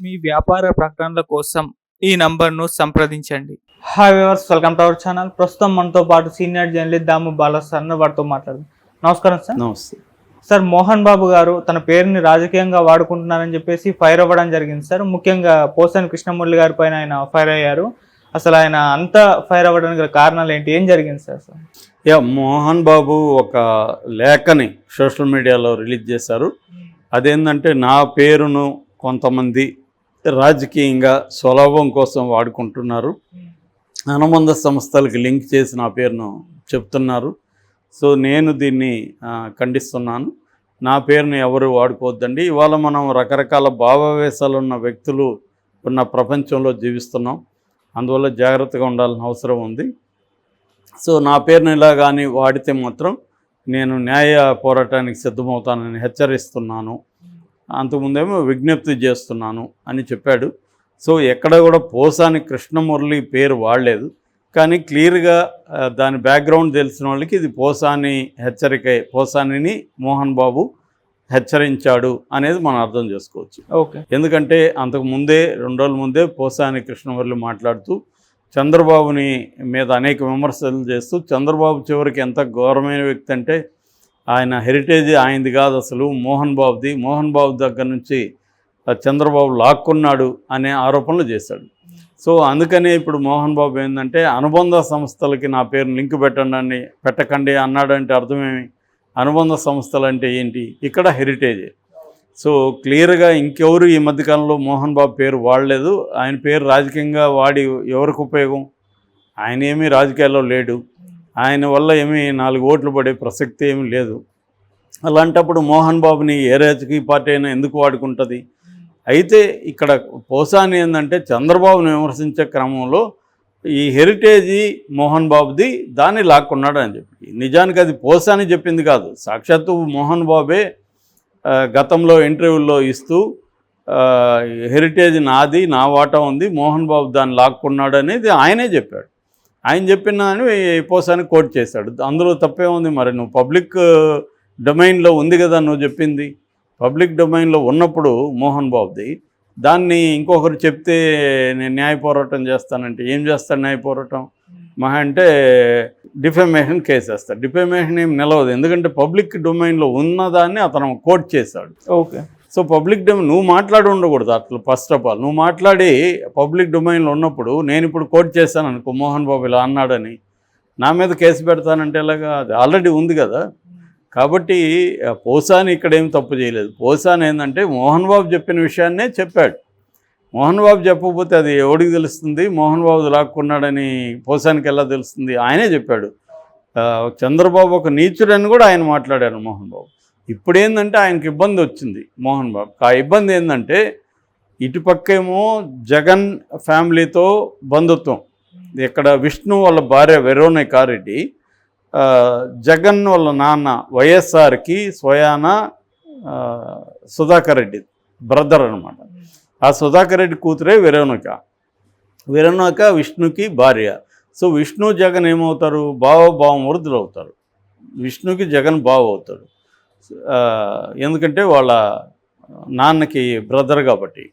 మీ వ్యాపార ప్రకటనల కోసం ఈ నంబర్ను సంప్రదించండి. Hi viewers welcome to our channel ప్రస్తుతం మనతో పాటు senior journalist Damu Bala sir వారితో మాట్లాడదాం. నమస్కారం సార్. నమస్తే. సార్ మోహన్ బాబు గారు తన పేరుని రాజకీయంగా వాడుకుంటున్నారని చెప్పేసి ఫైర్ అవ్వడం జరిగింది సార్. ముఖ్యంగా పోసాని కృష్ణమురళి గారి పైన ఆయన ఫైర్ అయ్యారు. అసలు ఆయన అంత ఫైర్ అవ్వడానికి గల కారణాలు ఏంటి? ఏం జరిగింది సార్ యా మోహన్ బాబు ఒక లేఖని సోషల్ మీడియాలో రిలీజ్ చేశారు. అదేంటంటే నా పేరును కొంతమంది రాజకీయంగా స్వలాభం కోసం వాడుకుంటున్నారు. అనుబంధ సంస్థలకు లింక్ చేసి నా పేరును చెప్తున్నారు. సో నేను దీన్ని ఖండిస్తున్నాను. నా పేరుని ఎవరు వాడుకోవద్దండి. ఇవాళ మనం రకరకాల భావావేశాలు ఉన్న వ్యక్తులు ఉన్న ప్రపంచంలో జీవిస్తున్నాం. అందువల్ల జాగ్రత్తగా ఉండాల్సిన అవసరం ఉంది. సో నా పేరుని ఇలా కానీ వాడితే మాత్రం నేను న్యాయ పోరాటానికి సిద్ధమవుతానని హెచ్చరిస్తున్నాను. అంతకుముందేమో విజ్ఞప్తి చేస్తున్నాను అని చెప్పాడు. సో ఎక్కడ కూడా పోసాని కృష్ణమురళి పేరు వాడలేదు. కానీ క్లియర్గా దాని బ్యాక్గ్రౌండ్ తెలిసిన వాళ్ళకి ఇది పోసాని హెచ్చరిక పోసానిని మోహన్ బాబు హెచ్చరించాడు అనేది మనం అర్థం చేసుకోవచ్చు. ఓకే. ఎందుకంటే అంతకు ముందే రెండు రోజుల ముందే పోసాని కృష్ణమురళి మాట్లాడుతూ చంద్రబాబుని మీద అనేక విమర్శలు చేస్తూ చంద్రబాబు చివరికి ఎంత ఘోరమైన వ్యక్తి అంటే ఆయన హెరిటేజ్ ఆయనది కాదు అసలు. మోహన్ బాబుది. మోహన్ బాబు దగ్గర నుంచి చంద్రబాబు లాక్కున్నాడు అనే ఆరోపణలు చేశాడు. సో అందుకనే ఇప్పుడు మోహన్ బాబు ఏంటంటే అనుబంధ సంస్థలకి నా పేరు లింక్ పెట్టండి పెట్టకండి అన్నాడంటే అర్థమేమి అనుబంధ సంస్థలు అంటే ఏంటి? ఇక్కడ హెరిటేజే సో క్లియర్గా ఇంకెవరు ఈ మధ్యకాలంలో మోహన్ బాబు పేరు వాడలేదు. ఆయన పేరు రాజకీయంగా వాడి ఎవరికి ఉపయోగం? ఆయన ఏమీ రాజకీయాల్లో లేడు. ఆయన వల్ల ఏమీ నాలుగు ఓట్లు పడే ప్రసక్తి ఏమీ లేదు. అలాంటప్పుడు మోహన్ బాబుని ఏ రాజకీయ పార్టీ అయినా ఎందుకు వాడుకుంటుంది? అయితే ఇక్కడ పోసాని ఏంటంటే చంద్రబాబును విమర్శించే క్రమంలో ఈ హెరిటేజీ మోహన్ బాబుది దాన్ని లాక్కున్నాడు అని చెప్పి. నిజానికి అది పోసాని చెప్పింది కాదు. సాక్షాత్తు మోహన్ బాబే గతంలో ఇంటర్వ్యూల్లో ఇస్తూ హెరిటేజ్ నాది నా వాటా ఉంది మోహన్ బాబు దాన్ని లాక్కున్నాడు అనేది ఆయనే చెప్పాడు. ఆయన చెప్పిన అని పోసాని కోట్ చేశాడు. అందులో తప్పే ఉంది మరి. నువ్వు పబ్లిక్ డొమైన్లో ఉంది కదా నువ్వు చెప్పింది. పబ్లిక్ డొమైన్లో ఉన్నప్పుడు మోహన్ బాబుది దాన్ని ఇంకొకరు చెప్తే నేను న్యాయ పోరాటం చేస్తానంటే ఏం చేస్తాను న్యాయ పోరాటం? మహా అంటే డిఫెమేషన్ కేసు వేస్తాడు. డిఫెమేషన్ ఏం నిలవదు. ఎందుకంటే పబ్లిక్ డొమైన్లో ఉన్నదాన్ని అతను కోట్ చేశాడు. ఓకే. సో పబ్లిక్ డొమైన్ నువ్వు మాట్లాడి ఉండకూడదు అట్లా ఫస్ట్ ఆఫ్ ఆల్ నువ్వు మాట్లాడి పబ్లిక్ డొమైన్లో ఉన్నప్పుడు నేను ఇప్పుడు కోట్ చేశాను అనుకో మోహన్ బాబు ఇలా అన్నాడని నా మీద కేసు పెడతానంటే ఎలాగా? అది ఆల్రెడీ ఉంది కదా. కాబట్టి పోసాని ఇక్కడేం తప్పు చేయలేదు. పోసాని ఏంటంటే మోహన్ బాబు చెప్పిన విషయాన్నే చెప్పాడు. మోహన్ బాబు చెప్పకపోతే అది ఎవడికి తెలుస్తుంది? మోహన్ బాబు లాక్కున్నాడని పోసానికి ఎలా తెలుస్తుంది? ఆయనే చెప్పాడు. చంద్రబాబు ఒక నీచుడని కూడా ఆయన మాట్లాడారు మోహన్ బాబు. ఇప్పుడేందంటే ఆయనకి ఇబ్బంది వచ్చింది మోహన్ బాబు. ఆ ఇబ్బంది ఏంటంటే ఇటుపక్కేమో జగన్ ఫ్యామిలీతో బంధుత్వం. ఇక్కడ విష్ణు వాళ్ళ భార్య వెరోనికారెడ్డి రెడ్డి జగన్ వాళ్ళ నాన్న వైఎస్ఆర్కి స్వయాన సుధాకర్ రెడ్డి బ్రదర్ అనమాట ఆ సుధాకర్ రెడ్డి కూతురే వెరోనిక. వెరోనిక విష్ణుకి భార్య. సో విష్ణు జగన్ ఏమవుతారు? బావ బావమరుదులు అవుతారు విష్ణుకి జగన్ బావ అవుతాడు ఎందుకంటే వాళ్ళ నాన్నకి బ్రదర్ కాబట్టి.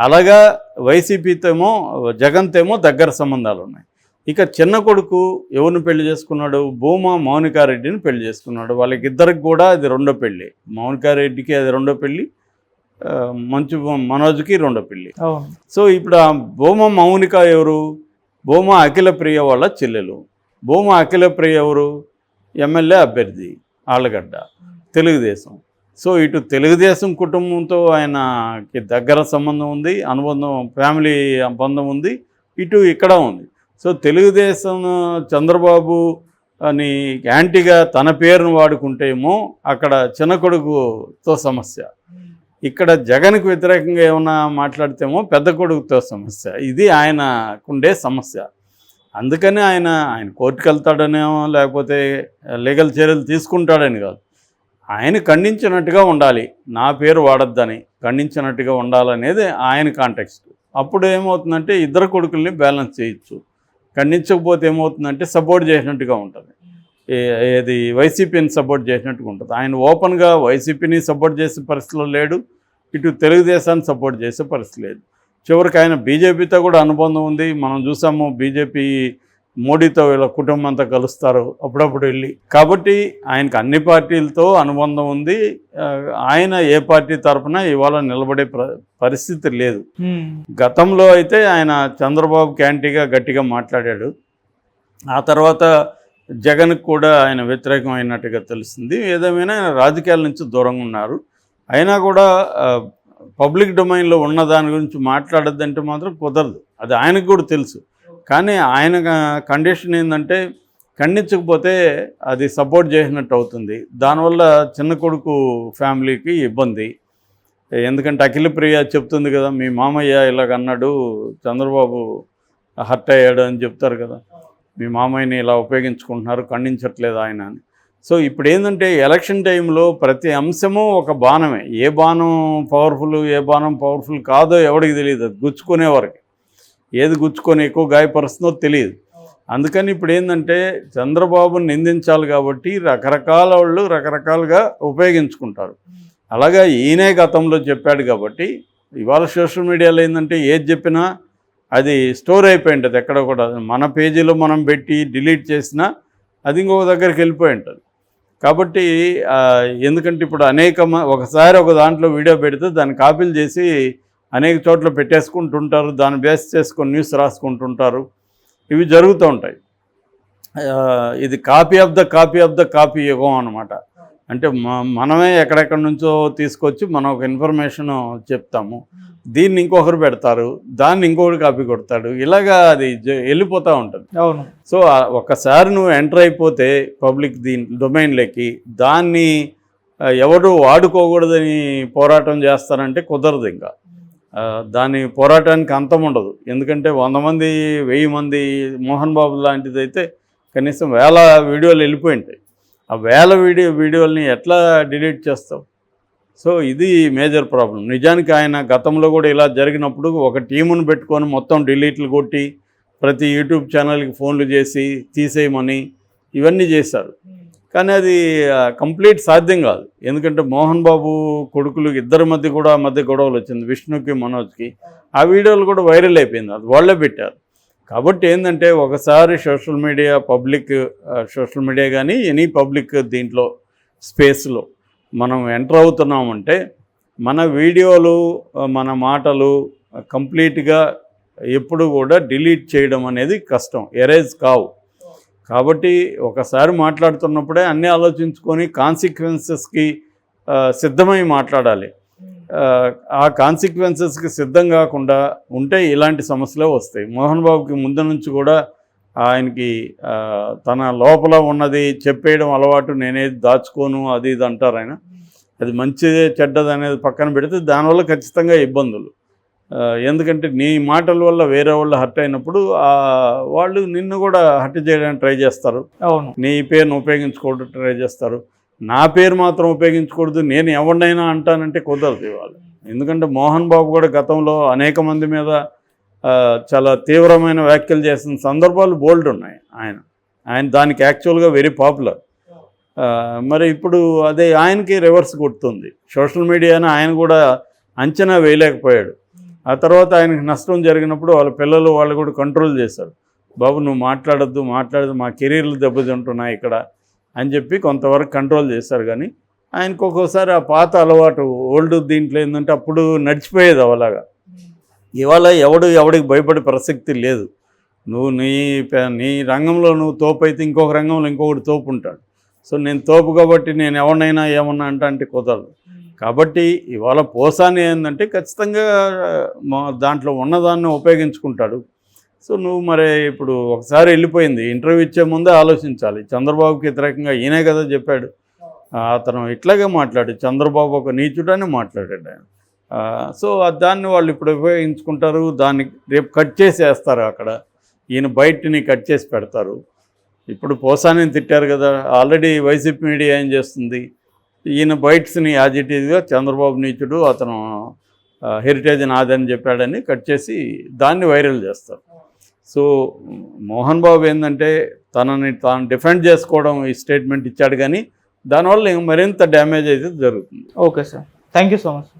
అలాగా వైసీపీతో ఏమో జగన్తో ఏమో దగ్గర సంబంధాలు ఉన్నాయి ఇక చిన్న కొడుకు ఎవరిని పెళ్ళి చేసుకున్నాడు? భూమా మౌనికారెడ్డిని పెళ్ళి చేసుకున్నాడు. వాళ్ళకి ఇద్దరికి కూడా అది రెండో పెళ్ళి మౌనికారెడ్డికి అది రెండో పెళ్ళి మంచు మనోజ్కి రెండో పెళ్ళి సో ఇప్పుడు ఆ భూమ మౌనిక ఎవరు? భూమ అఖిల ప్రియ వాళ్ళ చెల్లెలు. భూమ అఖిల ప్రియ ఎవరు? ఎమ్మెల్యే అభ్యర్థి ఆళ్ళగడ్డ తెలుగుదేశం. సో ఇటు తెలుగుదేశం కుటుంబంతో ఆయనకి దగ్గర సంబంధం ఉంది అనుబంధం ఫ్యామిలీ బంధం ఉంది ఇటు ఇక్కడ ఉంది. సో తెలుగుదేశం చంద్రబాబు అని యాంటీగా తన పేరును వాడుకుంటేమో అక్కడ చిన్న కొడుకుతో సమస్య. ఇక్కడ జగన్కు వ్యతిరేకంగా ఏమన్నా మాట్లాడితేమో పెద్ద కొడుకుతో సమస్య. ఇది ఆయనకుండే సమస్య. అందుకని ఆయన ఆయన కోర్టుకు వెళ్తాడనేమో లేకపోతే లీగల్ చర్యలు తీసుకుంటాడని కాదు. ఆయన ఖండించినట్టుగా ఉండాలి. నా పేరు వాడొద్దని ఖండించినట్టుగా ఉండాలనేది ఆయన కాంటెక్స్ట్. అప్పుడు ఏమవుతుందంటే ఇద్దరు కొడుకుల్ని బ్యాలెన్స్ చేయొచ్చు. ఖండించకపోతే ఏమవుతుందంటే సపోర్ట్ చేసినట్టుగా ఉంటుంది. ఏది వైసీపీని సపోర్ట్ చేసినట్టుగా ఉంటుంది. ఆయన ఓపెన్గా వైసీపీని సపోర్ట్ చేసే పరిస్థితిలో లేడు. ఇటు తెలుగుదేశాన్ని సపోర్ట్ చేసే పరిస్థితి లేదు. చివరికి ఆయన బీజేపీతో కూడా అనుబంధం ఉంది. మనం చూసాము బీజేపీ మోడీతో వీళ్ళ కుటుంబం అంతా కలుస్తారు అప్పుడప్పుడు వెళ్ళి. కాబట్టి ఆయనకు అన్ని పార్టీలతో అనుబంధం ఉంది. ఆయన ఏ పార్టీ తరఫున ఇవాళ నిలబడే ప్ర- పరిస్థితి లేదు. గతంలో అయితే ఆయన చంద్రబాబు క్యాంటీగా గట్టిగా మాట్లాడాడు. ఆ తర్వాత జగన్కి కూడా ఆయన వ్యతిరేకమైనట్టుగా తెలిసింది. ఏదేమైనా ఆయన రాజకీయాల నుంచి దూరంగా ఉన్నారు. అయినా కూడా పబ్లిక్ డొమైన్లో ఉన్న దాని గురించి మాట్లాడద్దంటే మాత్రం కుదరదు. అది ఆయనకు కూడా తెలుసు. కానీ ఆయన కండిషన్ ఏంటంటే ఖండించకపోతే అది సపోర్ట్ చేసినట్టు అవుతుంది. దానివల్ల చిన్న కొడుకు ఫ్యామిలీకి ఇబ్బంది. ఎందుకంటే అఖిల ప్రియ చెప్తుంది కదా మీ మామయ్య ఇలాగ అన్నాడు చంద్రబాబు హర్ట్ అయ్యాడు అని చెప్తారు కదా. మీ మామయ్యని ఇలా ఉపయోగించుకుంటున్నారు ఖండించట్లేదు ఆయన అని. సో ఇప్పుడు ఏంటంటే ఎలక్షన్ టైంలో ప్రతి అంశము ఒక బాణమే. ఏ బాణం పవర్ఫుల్ ఏ బాణం పవర్ఫుల్ కాదో ఎవరికి తెలియదు. అది ఏది గుచ్చుకొని ఎక్కువ గాయపరుస్తుందో తెలియదు. అందుకని ఇప్పుడు ఏంటంటే చంద్రబాబుని నిందించాలి కాబట్టి రకరకాల వాళ్ళు రకరకాలుగా ఉపయోగించుకుంటారు. అలాగా ఈయనే గతంలో చెప్పాడు కాబట్టి ఇవాళ సోషల్ మీడియాలో ఏంటంటే ఏది చెప్పినా అది స్టోర్ అయిపోయి ఉంటుంది ఎక్కడ కూడా. మన పేజీలో మనం పెట్టి డిలీట్ చేసినా అది ఇంకొక దగ్గరికి వెళ్ళిపోయి ఉంటుంది. కాబట్టి ఎందుకంటే ఇప్పుడు అనేక ఒకసారి ఒక దాంట్లో వీడియో పెడితే దాన్ని కాపీలు చేసి అనేక చోట్ల పెట్టేసుకుంటుంటారు దాన్ని బేస్ చేసుకొని న్యూస్ రాసుకుంటుంటారు. ఇవి జరుగుతూ ఉంటాయి. ఇది copy of the copy of the copy యుగం అనమాట అంటే మ- మనమే ఎక్కడెక్కడి నుంచో తీసుకొచ్చి మనం ఒక ఇన్ఫర్మేషన్ చెప్తాము. దీన్ని ఇంకొకరు పెడతారు దాన్ని ఇంకొకరు కాపీ కొడతాడు. ఇలాగా అది జ- వెళ్ళిపోతూ ఉంటుంది. అవును. సో ఆ ఒక్కసారి నువ్వు ఎంటర్ అయిపోతే పబ్లిక్ దీని డొమైన్లోకి దాన్ని ఎవడు వాడుకోకూడదని పోరాటం చేస్తారంటే కుదరదు ఇంకా. దాని పోరాటానికి అంతం ఉండదు. ఎందుకంటే వంద మంది వెయ్యి మంది మోహన్ బాబు లాంటిది అయితే కనీసం వేల వీడియోలు వెళ్ళిపోయి ఉంటాయి. ఆ వేల వీడియో వీడియోల్ని ఎట్లా డిలీట్ చేస్తావు? సో ఇది మేజర్ ప్రాబ్లం. నిజానికి ఆయన గతంలో కూడా ఇలా జరిగినప్పుడు ఒక టీమును పెట్టుకొని మొత్తం డిలీట్లు కొట్టి ప్రతి యూట్యూబ్ ఛానల్కి ఫోన్లు చేసి తీసేయమని ఇవన్నీ చేశారు. కానీ అది కంప్లీట్ సాధ్యం కాదు. ఎందుకంటే మోహన్ బాబు కొడుకులు ఇద్దరి మధ్య కూడా మధ్య గొడవలు వచ్చింది విష్ణుకి మనోజ్కి. ఆ వీడియోలు కూడా వైరల్ అయిపోయింది అది వాళ్ళే పెట్టారు. కాబట్టి ఏంటంటే ఒకసారి social media public social media కానీ ఎనీ పబ్లిక్ దీంట్లో స్పేస్లో మనం ఎంటర్ అవుతున్నామంటే మన వీడియోలు మన మాటలు కంప్లీట్గా ఎప్పుడు కూడా డిలీట్ చేయడం అనేది కష్టం ఎరేజ్ కావు. కాబట్టి ఒకసారి మాట్లాడుతున్నప్పుడే అన్నీ ఆలోచించుకొని కాన్సిక్వెన్సెస్కి సిద్ధమై మాట్లాడాలి. ఆ, కాన్సిక్వెన్సెస్కి సిద్ధం కాకుండా ఉంటే ఇలాంటి సమస్యలే వస్తాయి. మోహన్ బాబుకి ముందు నుంచి కూడా ఆయనకి తన లోపల ఉన్నది చెప్పేయడం అలవాటు నేనేది దాచుకోను అది ఇది అంటారు ఆయన. అది మంచిదే చెడ్డది అనేది పక్కన పెడితే దానివల్ల ఖచ్చితంగా ఇబ్బందులు. ఎందుకంటే నీ మాటల వల్ల వేరే వాళ్ళు హర్ట్ అయినప్పుడు ఆ, వాళ్ళు నిన్ను కూడా హర్ట్ చేయడానికి ట్రై చేస్తారు. అవును. నీ పేరును ఉపయోగించుకోవడం ట్రై చేస్తారు. నా పేరు మాత్రం ఉపయోగించకూడదు నేను ఎవరినైనా అంటానంటే కుదరదు ఇవాళ. ఎందుకంటే మోహన్ బాబు కూడా గతంలో అనేక మంది మీద చాలా తీవ్రమైన వ్యాఖ్యలు చేసిన సందర్భాలు బోల్డ్ ఉన్నాయి ఆయన. ఆయన దానికి యాక్చువల్గా వెరీ పాపులర్. మరి ఇప్పుడు అదే ఆయనకి రివర్స్ కొడుతుంది సోషల్ మీడియాని ఆయన కూడా అంచనా వేయలేకపోయాడు. ఆ తర్వాత ఆయనకి నష్టం జరిగినప్పుడు వాళ్ళ పిల్లలు వాళ్ళు కూడా కంట్రోల్ చేశారు. బాబు నువ్వు మాట్లాడద్దు మాట్లాడద్దు మా కెరీర్లు దెబ్బతింటున్నాయి ఇక్కడ అని చెప్పి కొంతవరకు కంట్రోల్ చేశారు. కానీ ఆయనకు ఒక్కోసారి ఆ పాత అలవాటు ఓల్డ్ దీంట్లో ఏంటంటే అప్పుడు నడిచిపోయేది అవలాగా. ఇవాళ ఎవడు ఎవడికి భయపడే ప్రసక్తి లేదు. నువ్వు నీ నీ రంగంలో నువ్వు తోపు అయితే ఇంకొక రంగంలో ఇంకొకటి తోపు ఉంటాడు సో నేను తోపు కాబట్టి నేను ఎవరినైనా ఏమన్నా అంటే అంటే కుదరదు. కాబట్టి ఇవాళ పోసాని ఏంటంటే ఖచ్చితంగా మా దాంట్లో ఉన్నదాన్ని ఉపయోగించుకుంటాడు. సో నువ్వు మరి ఇప్పుడు ఒకసారి వెళ్ళిపోయింది ఇంటర్వ్యూ ఇచ్చే ముందే ఆలోచించాలి. చంద్రబాబుకి వ్యతిరేకంగా ఈయనే కదా చెప్పాడు. అతను ఇట్లాగే మాట్లాడు చంద్రబాబు ఒక నీచుడని మాట్లాడాడు ఆయన. సో దాన్ని వాళ్ళు ఇప్పుడు ఉపయోగించుకుంటారు దాన్ని రేపు కట్ చేసి వేస్తారు అక్కడ. ఈయన బయటని కట్ చేసి పెడతారు. ఇప్పుడు పోసాని తిట్టారు కదా ఆల్రెడీ వైసీపీ మీడియా ఏం చేస్తుంది? ఈయన బైట్స్ని యాజ్ ఇట్ ఈజ్గా చంద్రబాబు నీచుడు అతను హెరిటేజ్ నాదని చెప్పాడని కట్ చేసి దాన్ని వైరల్ చేస్తారు. సో మోహన్ బాబు ఏంటంటే తనని తాను డిఫెండ్ చేసుకోవడం ఈ స్టేట్మెంట్ ఇచ్చాడు కానీ దానివల్ల మరింత డ్యామేజ్ అయితే జరుగుతుంది. Okay sir. Thank you so much.